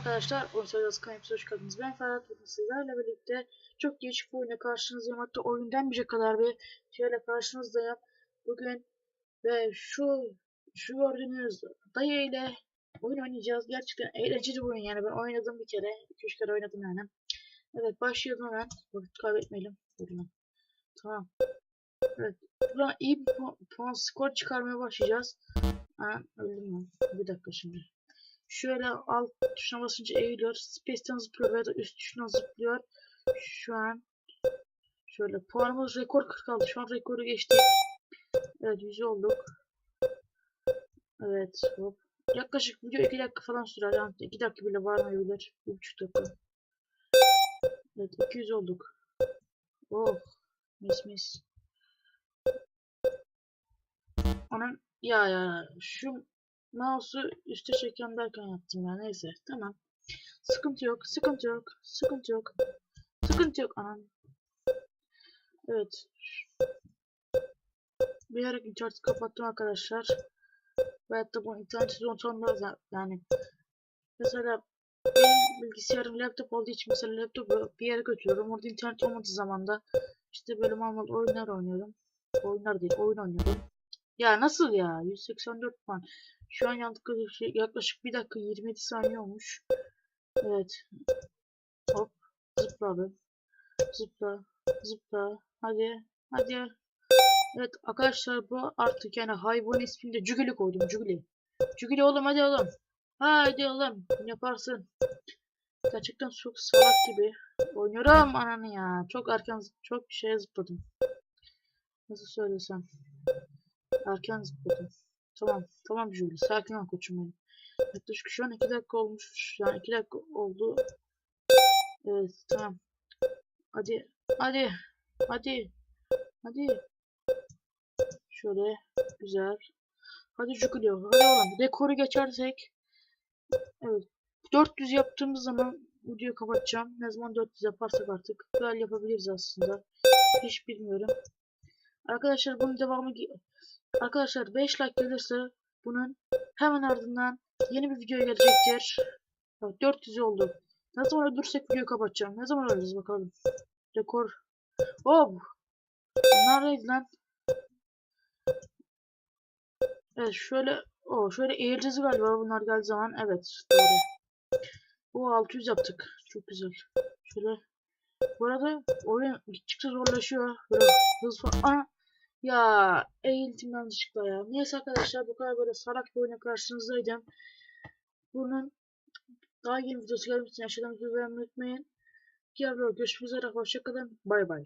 arkadaşlar. Oyunsuz Kayıpsız hoş geldiniz. Ben Ferhat bugün sizlerle birlikte çok değişik bir oyuna karşınızdayım. Hatta oyundan bir kadar bir şöyle karşınızdayım. Bugün ve şu şu gördüğünüz dayı ile oyun oynayacağız. Gerçekten eğlenceli bir oyun yani. Ben oynadım bir kere. 2-3 kere oynadım yani. Evet başlayalım hemen. Vakit kaybetmeyelim. Buradan. Tamam. Evet. Buradan iyi bir puan, puan skor çıkarmaya başlayacağız. Ha, öldüm ben. Bir dakika şimdi. Şöyle alt tuşuna basınca eğiliyor. Space'ten zıplıyor veya da üst tuşuna zıplıyor. Şu an şöyle puanımız rekor 46. Şu an rekoru geçti. Evet 100 olduk. Evet hop. Yaklaşık video 2 dakika falan sürer. Yani 2 dakika bile varmayabilir. 1,5 dakika. Evet 200 olduk. Oh. Mis mis. Anam ya ya şu mouse'u üste çeken derken yaptım ya neyse tamam. Sıkıntı yok sıkıntı yok sıkıntı yok. Sıkıntı yok anam. Evet. Bir ara interneti kapattım arkadaşlar. Veyahut da bu interneti unutamaz yani. Mesela bilgisayarım laptop olduğu için mesela laptopu bir yere götürüyorum. Orada internet olmadığı zaman da işte böyle normal oyunlar oynuyorum. Oyunlar değil oyun oynuyorum. Ya nasıl ya? 184 puan. Şu an şey, yaklaşık 1 dakika 27 saniye olmuş. Evet. Hop. Zıpla abi. Zıpla. Zıpla. Hadi. Hadi. Evet arkadaşlar bu artık yani hayvan ismini de Cügül'ü koydum. Cügül'ü. Cügül'ü oğlum hadi oğlum. Haydi oğlum. Yaparsın. Gerçekten çok salak gibi. Oynuyorum ananı ya. Çok erken çok şey zıpladım. Nasıl söylesem. Erken zıpladım. Tamam. Tamam Julie. Sakin ol koçum benim. Yaklaşık şu an 2 dakika olmuş. Yani 2 dakika oldu. Evet tamam. Hadi. Hadi. Hadi. Hadi. Şöyle. Güzel. Hadi Julie. Hadi oğlum. Dekoru geçersek. Evet. 400 yaptığımız zaman videoyu kapatacağım. Ne zaman 400 yaparsak artık. Böyle yapabiliriz aslında. Hiç bilmiyorum. Arkadaşlar bunun devamı Arkadaşlar 5 like gelirse bunun hemen ardından yeni bir video gelecektir. Bak 400 oldu. Ne zaman öldürsek videoyu kapatacağım. Ne zaman ölürüz bakalım. Rekor. Hop. Neredeydi lan? Evet şöyle o şöyle eğileceğiz galiba bunlar geldiği zaman. Evet doğru. Bu 600 yaptık. Çok güzel. Şöyle. Bu arada oyun gittikçe zorlaşıyor. Böyle hız falan. Ya eğildim yanlışlıkla ya. Neyse arkadaşlar bu kadar böyle salak bir oyuna karşınızdaydım. Bunun daha yeni videosu gelmek için aşağıdan videoyu beğenmeyi unutmayın. Diğer görüşmek üzere. Hoşçakalın. Bay bay.